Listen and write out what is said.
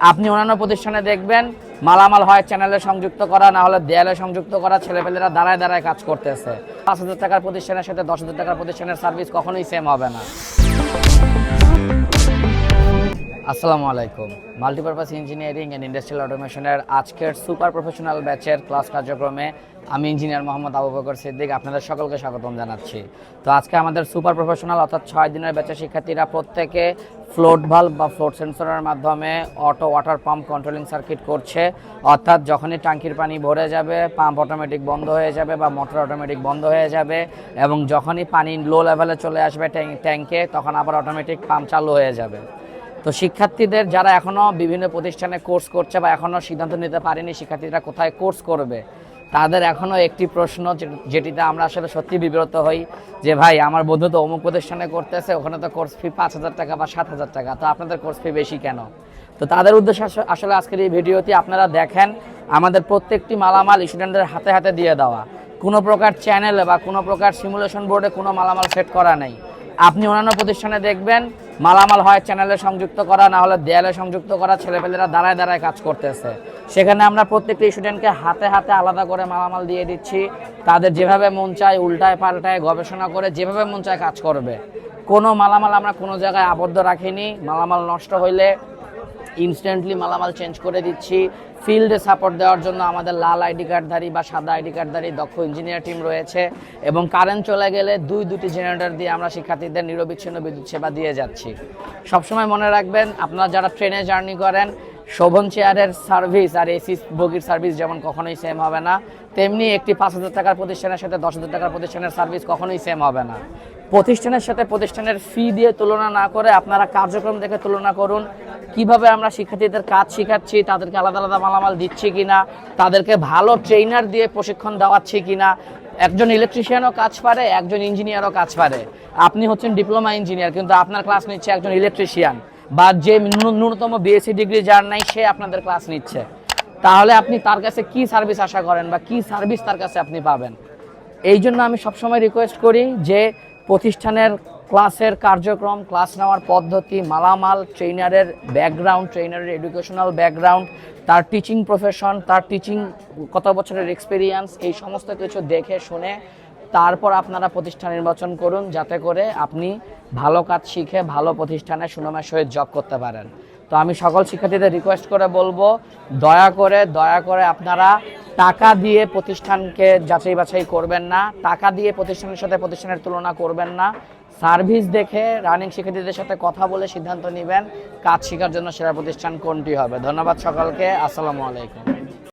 আপনি অন্যান্য প্রতিষ্ঠানে দেখবেন, মালামাল হয় চ্যানেলে সংযুক্ত করা, না হলে দেয়ালে সংযুক্ত করা, ছেলেপেলেরা দাঁড়ায় দাঁড়ায় কাজ করতেছে। পাঁচ হাজার টাকার প্রতিষ্ঠানের সাথে দশ হাজার টাকার প্রতিষ্ঠানের সার্ভিস কখনোই সেম হবে না। আসসালামু আলাইকুম। মাল্টিপারপাস ইঞ্জিনিয়ারিং অ্যান্ড ইন্ডাস্ট্রিয়াল অটোমেশনের আজকের সুপার প্রফেশনাল ব্যাচের ক্লাস কার্যক্রমে আমি ইঞ্জিনিয়ার মোহাম্মদ আবু বকর সিদ্দিক, আপনাদের সকলকে স্বাগতম জানাচ্ছি। তো আজকে আমাদের সুপার প্রফেশনাল অর্থাৎ ছয় দিনের ব্যাচের শিক্ষার্থীরা প্রত্যেকে ফ্লোট ভাল্ব বা ফ্লোট সেন্সরের মাধ্যমে auto water pump controlling circuit করছে। অর্থাৎ যখনই ট্যাঙ্কির পানি ভরে যাবে পাম্প অটোমেটিক বন্ধ হয়ে যাবে বা মোটর অটোমেটিক বন্ধ হয়ে যাবে এবং যখনই পানি লো লেভেলে চলে আসবে ট্যাঙ্কে তখন আবার অটোমেটিক পাম্প চালু হয়ে যাবে। তো শিক্ষার্থীদের যারা এখনও বিভিন্ন প্রতিষ্ঠানে কোর্স করছে বা এখনও সিদ্ধান্ত নিতে পারেনি শিক্ষার্থীরা কোথায় কোর্স করবে, তাদের এখনও একটি প্রশ্ন যেটিতে আমরা আসলে সত্যি বিব্রত হই যে, ভাই, আমার বন্ধু তো অমুক প্রতিষ্ঠানে করতেছে, ওখানে তো কোর্স ফি পাঁচ হাজার টাকা বা সাত হাজার টাকা, তো আপনাদের কোর্স ফি বেশি কেন? তো তাদের উদ্দেশ্যে আসলে আজকের এই ভিডিওটি আপনারা দেখেন, আমাদের প্রত্যেকটি মালামাল স্টুডেন্টদের হাতে হাতে দিয়ে দেওয়া। কোনো প্রকার চ্যানেলে বা কোনো প্রকার সিমুলেশন বোর্ডে কোনো মালামাল সেট করা নেই। আপনি অন্যান্য প্রতিষ্ঠানে দেখবেন মালামাল হয় চ্যানেলে সংযুক্ত করা, না হলে দেয়ালে সংযুক্ত করা, ছেলেপেলেরা দাঁড়ায় দাঁড়ায় কাজ করতেছে। সেখানে আমরা প্রত্যেকটি স্টুডেন্টকে হাতে হাতে আলাদা করে মালামাল দিয়ে দিচ্ছি। তাদের যেভাবে মন চায়, উল্টায় পাল্টায় গবেষণা করে যেভাবে মন চায় কাজ করবে। কোনো মালামাল আমরা কোনো জায়গায় আবদ্ধ রাখিনি। মালামাল নষ্ট হইলে ইনস্ট্যান্টলি মালামাল চেঞ্জ করে দিচ্ছি। ফিল্ডে সাপোর্ট দেওয়ার জন্য আমাদের লাল আইডি কার্ডধারী বা সাদা আইডি কার্ডধারী দক্ষ ইঞ্জিনিয়ার টিম রয়েছে এবং কারেন্ট চলে গেলে দুই, দুটি জেনারেটর দিয়ে আমরা শিক্ষার্থীদের নিরবিচ্ছিন্ন বিদ্যুৎ সেবা দিয়ে যাচ্ছি। সবসময় মনে রাখবেন, আপনারা যারা ট্রেনে জার্নি করেন, শোভন চেয়ারের সার্ভিস আর এসি বগির সার্ভিস যেমন কখনোই সেম হবে না, তেমনি একটি পাঁচ হাজার টাকার প্রতিষ্ঠানের সাথে দশ হাজার টাকার প্রতিষ্ঠানের সার্ভিস কখনোই সেম হবে না। প্রতিষ্ঠানের সাথে প্রতিষ্ঠানের ফি দিয়ে তুলনা না করে আপনারা কার্যক্রম দেখে তুলনা করুন কীভাবে আমরা শিক্ষার্থীদের কাজ শেখাচ্ছি, তাদেরকে আলাদা আলাদা মালামাল দিচ্ছি কিনা, তাদেরকে ভালো ট্রেনার দিয়ে প্রশিক্ষণ দেওয়াচ্ছি কিনা, একজন ইলেকট্রিশিয়ানও কাজ পারে, একজন ইঞ্জিনিয়ারও কাজ পারে। আপনি হচ্ছেন ডিপ্লোমা ইঞ্জিনিয়ার কিন্তু আপনার ক্লাস নিচ্ছে একজন ইলেকট্রিশিয়ান বা যে ন্যূনতম বিএসসি ডিগ্রি যার নাই, সে আপনাদের ক্লাস নিচ্ছে। তাহলে আপনি তার কাছে কি সার্ভিস আশা করেন, বা কি সার্ভিস তার কাছে আপনি পাবেন? এই জন্য আমি সবসময় রিকোয়েস্ট করি যে প্রতিষ্ঠানের ক্লাসের কার্যক্রম, ক্লাস নেওয়ার পদ্ধতি, মালামাল ট্রেনারের ব্যাকগ্রাউন্ড ট্রেনারের এডুকেশনাল ব্যাকগ্রাউন্ড তার টিচিং প্রফেশন তার টিচিং কত বছরের এক্সপিরিয়েন্স এই সমস্ত কিছু দেখে, শুনে তারপর আপনারা প্রতিষ্ঠান নির্বাচন করুন যাতে করে আপনি ভালো কাজ শিখে, ভালো প্রতিষ্ঠানে সুনামের সহিত জব করতে পারেন। তো আমি সকল শিক্ষার্থীদের রিকোয়েস্ট করে বলব, দয়া করে দয়া করে আপনারা টাকা দিয়ে প্রতিষ্ঠানকে যাচাই বাছাই করবেন না, টাকা দিয়ে প্রতিষ্ঠানের সাথে প্রতিষ্ঠানের তুলনা করবেন না। সার্ভিস দেখে রানিং শিক্ষার্থীদের সাথে কথা বলে সিদ্ধান্ত নেবেন, কাজ শেখার জন্য সেরা প্রতিষ্ঠান কোনটি হবে। ধন্যবাদ সকলকে, আসসালামু আলাইকুম।